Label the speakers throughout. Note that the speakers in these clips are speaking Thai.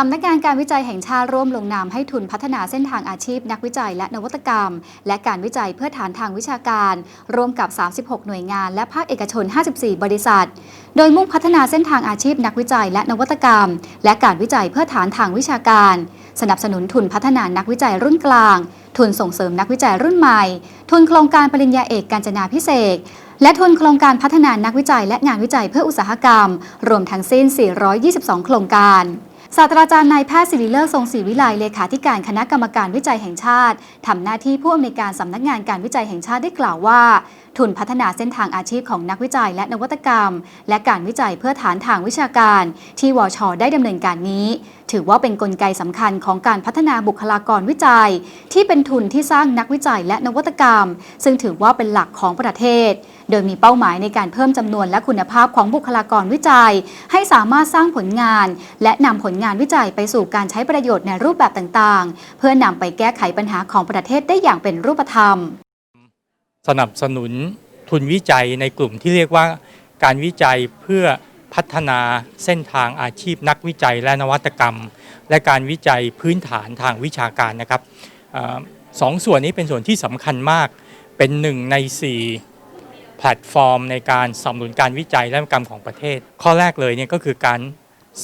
Speaker 1: สำนักงานการวิจัยแห่งชาติร่วมลงนามให้ทุนพัฒนาเส้นทางอาชีพ นักวิจัยและนวัตกรรม และการวิจัยเพื่อฐานทางวิชาการ ร่วมกับ 36 หน่วยงาน และภาคเอกชน 54 บริษัท โดยมุ่งพัฒนาเส้นทางอาชีพ นักวิจัยและนวัตกรรม และการวิจัยเพื่อฐานทางวิชาการ สนับสนุนทุนพัฒนานักวิจัยรุ่นกลาง ทุนส่งเสริมนักวิจัยรุ่นใหม่ ทุนโครงการปริญญาเอกการจนาพิเศษและทุนโครงการพัฒนานักวิจัยและงานวิจัยเพื่ออุตสาหกรรม รวมทั้งสิ้น 422 โครงการ ศาสตราจารย์นายแพทย์ศิริเลิศทรงศรีวิไลเลขาธิการคณะกรรมการวิจัยแห่งชาติทำหน้าที่ผู้อำนวยการสำนักงานการวิจัยแห่งชาติได้กล่าวว่า ทุนพัฒนาเส้นทางอาชีพของนักวิจัยและนวัตกรรม และการวิจัยเพื่อฐานทางวิชาการ ที่วช ได้ดำเนินการนี้ ถือว่าเป็นนกลไกสำคัญของการพัฒนาบุคลากรวิจัย ที่เป็นทุนที่สร้างนักวิจัยและนวัตกรรม ซึ่งถือว่าเป็นหลักของประเทศ โดยมีเป้าหมายในการเพิ่มจำนวนและคุณภาพของบุคลากรวิจัย ให้สามารถสร้างผลงาน และนำผลงานวิจัยไปสู่การใช้ประโยชน์ในรูปแบบต่างๆ เพื่อนำไปแก้ไขปัญหาของประเทศได้อย่างเป็นรูปธรรม
Speaker 2: สนับสนุนทุนวิจัยในกลุ่มที่เรียกว่าการวิจัยเพื่อพัฒนาเส้นทางอาชีพนักวิจัยและนวัตกรรม และการวิจัยพื้นฐานทางวิชาการนะครับออสองส่วนนี้เป็นส่วนที่สำคัญมาก เป็นหนึ่งใน 4 แพลตฟอร์ม ในการสนับสนุนการวิจัยและนวัตกรรมของประเทศ ข้อแรกเลยเนี่ยก็คือการ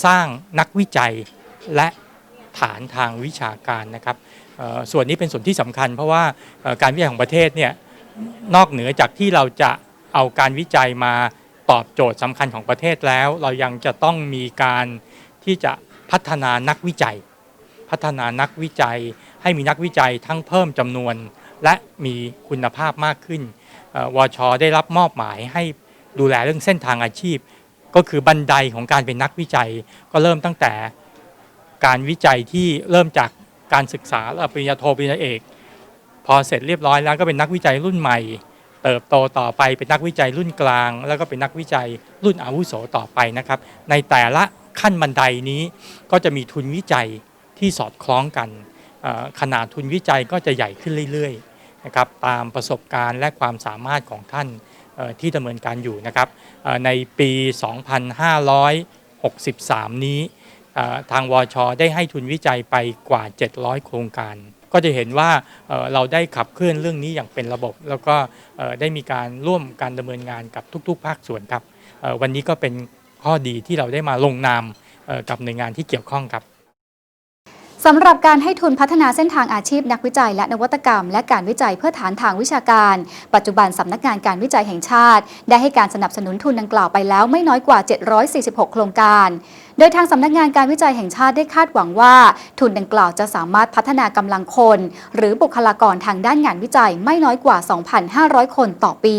Speaker 2: สร้างนักวิจัยและฐานทางวิชาการนะครับส่วนนี้เป็นส่วนที่สำคัญ เพราะว่าการวิจัยของประเทศเนี่ย นอกเหนือจากที่เราจะเอาการวิจัยมาตอบโจทย์สำคัญของประเทศแล้ว เรายังจะต้องมีการที่จะพัฒนานักวิจัย พัฒนานักวิจัย ให้มีนักวิจัยทั้งเพิ่มจำนวน และมีคุณภาพมากขึ้นวชได้รับมอบหมายให้ดูแลเรื่องเส้นทางอาชีพ ก็คือบันไดของการเป็นนักวิจัย ก็เริ่มตั้งแต่การวิจัยที่เริ่มจากการศึกษาระปริญญาโทปริญญาเอก พอเสร็จเรียบร้อยแล้วก็เป็นนักวิจัยรุ่นใหม่ เติบโตต่อไปเป็นนักวิจัยรุ่นกลาง แล้วก็เป็นนักวิจัยรุ่นอาวุโสต่อไปนะครับ ในแต่ละขั้นบันไดนี้ก็จะมีทุนวิจัยที่สอดคล้องกันขนาดทุนวิจัยก็จะใหญ่ขึ้นเรื่อยๆนะครับตามประสบการณ์และความสามารถของท่านที่ดำเนินการอยู่นะครับในปี 2563 นี้ ทางวชได้ให้ทุนวิจัยไปกว่า 700 โครงการ ก็จะเห็นว่าเราได้ขับเคลื่อนเรื่องนี้อย่างเป็นระบบ แล้วก็ได้มีการร่วมการดำเนินงานกับทุก ๆ ภาคส่วนครับวันนี้ก็เป็นข้อดีที่เราได้มาลงนามกับหน่วยงานที่เกี่ยวข้องครับ
Speaker 1: สำหรับการให้ทุนพัฒนาเส้นทางอาชีพนักวิจัยและนวัตกรรม และการวิจัยเพื่อฐานทางวิชาการ ปัจจุบันสำนักงานการวิจัยแห่งชาติ ได้ให้การสนับสนุนทุนดังกล่าวไปแล้วไม่น้อยกว่า 746 โครงการ โดยทางสำนักงานการวิจัยแห่งชาติได้คาดหวังว่า ทุนดังกล่าวจะสามารถพัฒนากำลังคน หรือบุคลากรทางด้านงานวิจัยไม่น้อยกว่า 2,500 คนต่อปี